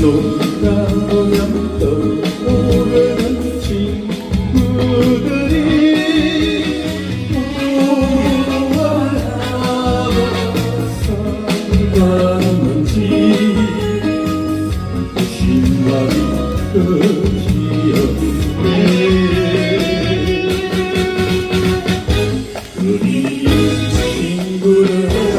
놀다 보면 떠오르는 친구들이 우와 상관없는지 신발이 끝이 없네 그리 친구들아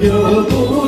즐겨보